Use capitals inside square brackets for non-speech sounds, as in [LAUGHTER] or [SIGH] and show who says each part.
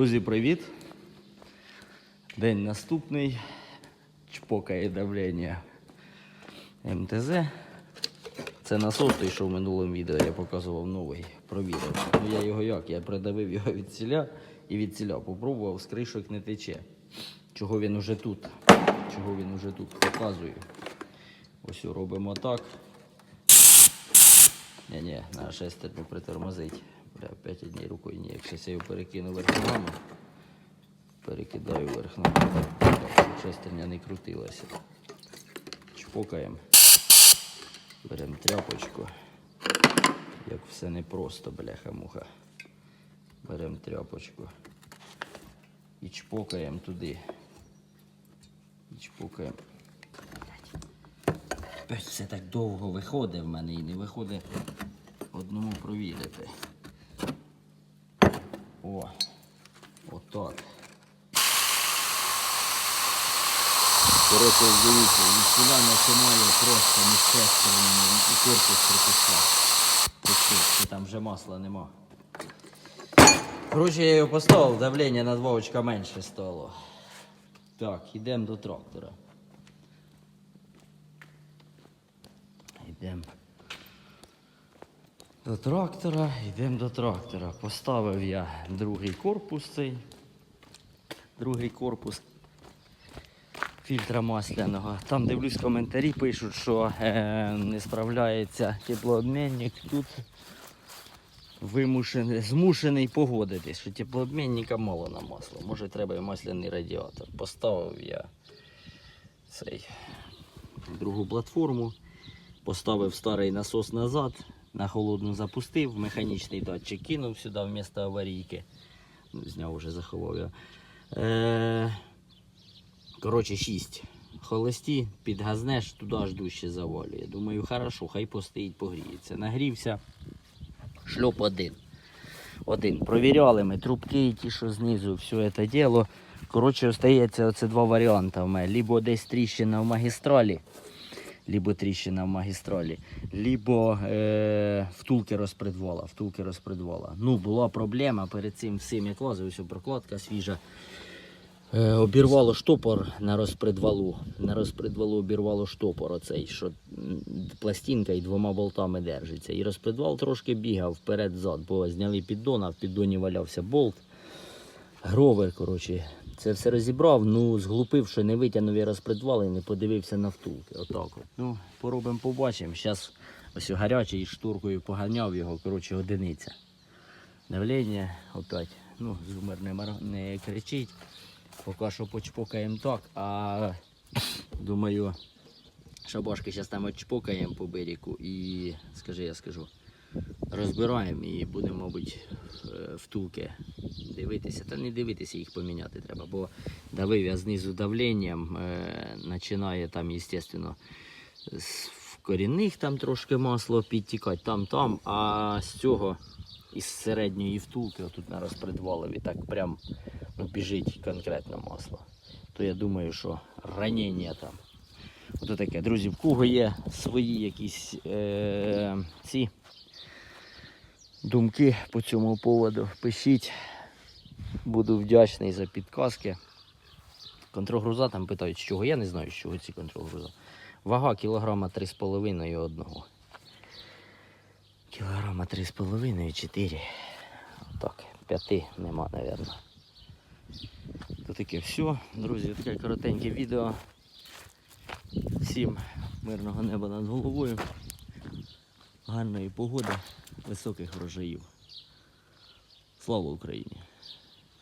Speaker 1: Друзі, привіт! День наступний. Чпокає давлення МТЗ. Це насос той, що в минулому відео я показував новий, провірив. Ну я його як? Я придавив його від ціля і від ціля попробував, з кришок не тече. Чого він уже тут? Чого він уже тут? Показую. Ось робимо так. Ні-ні, на шестерню притормозить. Бля, опять однією рукою ні. Якщо я його перекину вверх ногами, перекидаю вверх ногами, шестерня не крутилася. Чпокаємо. Беремо тряпочку. Як все непросто, бляха-муха. Беремо тряпочку. І чпокаємо туди. І чпокаємо. Все так довго виходить в мене і не виходить одному провірити. О, отак. Коротше, дивіться, від сюди починає просто нещасливо і корпус що там вже масла нема. Коротше, я його поставив, давлення на два очка менше стало. Так, йдемо до трактора. Йдемо до трактора, йдемо до трактора. Поставив я другий корпус цей. Другий корпус фільтра масляного. Там дивлюсь коментарі, пишуть, що е, не справляється теплообмінник. Тут вимушений, змушений погодитись, що теплообмінника мало на масло. Може треба і масляний радіатор. Поставив я цей другу платформу. Поставив старий насос назад, на холодну запустив, механічний датчик кинув сюди вмісто аварійки. Ну, Зняв вже заховав його. Е, коротше, 6. Холості, підгазнеш, туди аж дужче завалює. Думаю, хорошо, хай постоїть, погріється. Нагрівся, шльоп один. Один. Провіряли ми трубки, ті, що знизу, все це діло. Коротше, остається оце два варіанти в мене. Либо десь тріщина в магістралі, либо тріщина в магістралі, либо е, втулки розпредвала. Втулки розпредвала. Ну, була проблема перед цим всім, як лазив, ось прокладка свіжа. Е, обірвало штопор на розпредвалу. На розпредвалу обірвало штопор оцей, що пластинка і двома болтами держиться. І розпредвал трошки бігав вперед-зад, бо зняли піддон, а в піддоні валявся болт. Гровер, коротше, це все розібрав, ну зглупив, що не витягнув я розпредвал і не подивився на втулки. Отак от. Ну, поробимо, побачимо. Зараз ось гарячий штуркою поганяв його, коротше, одиниця. Давлення опять. Ну, зумер не, мар- не кричить. Поки що почпокаємо так, а [LAUGHS] думаю, шабашки зараз там отчпокаємо по берегу і скажи, я скажу. Розбираємо і будемо, мабуть, е, втулки дивитися. Та не дивитися, їх поміняти треба, бо давив я знизу давленням, е, починає там, звісно, з корінних там трошки масло підтікати, там, там, а з цього із середньої втулки, отут на розпредвалові, так прям ну, біжить конкретно масло. То я думаю, що ранення там. Ото таке. Друзі, в кого є свої якісь е- ці думки по цьому поводу, пишіть. Буду вдячний за підказки. Контрогруза там питають, з чого. Я не знаю, з чого ці контрогруза. Вага кілограма 3,5 одного. Кілограма 3,5 4. Отак, 5 нема, мабуть. То таке все. Друзі, таке коротеньке відео. Всім мирного неба над головою. Гарної погоди, високих врожаїв. Слава Україні!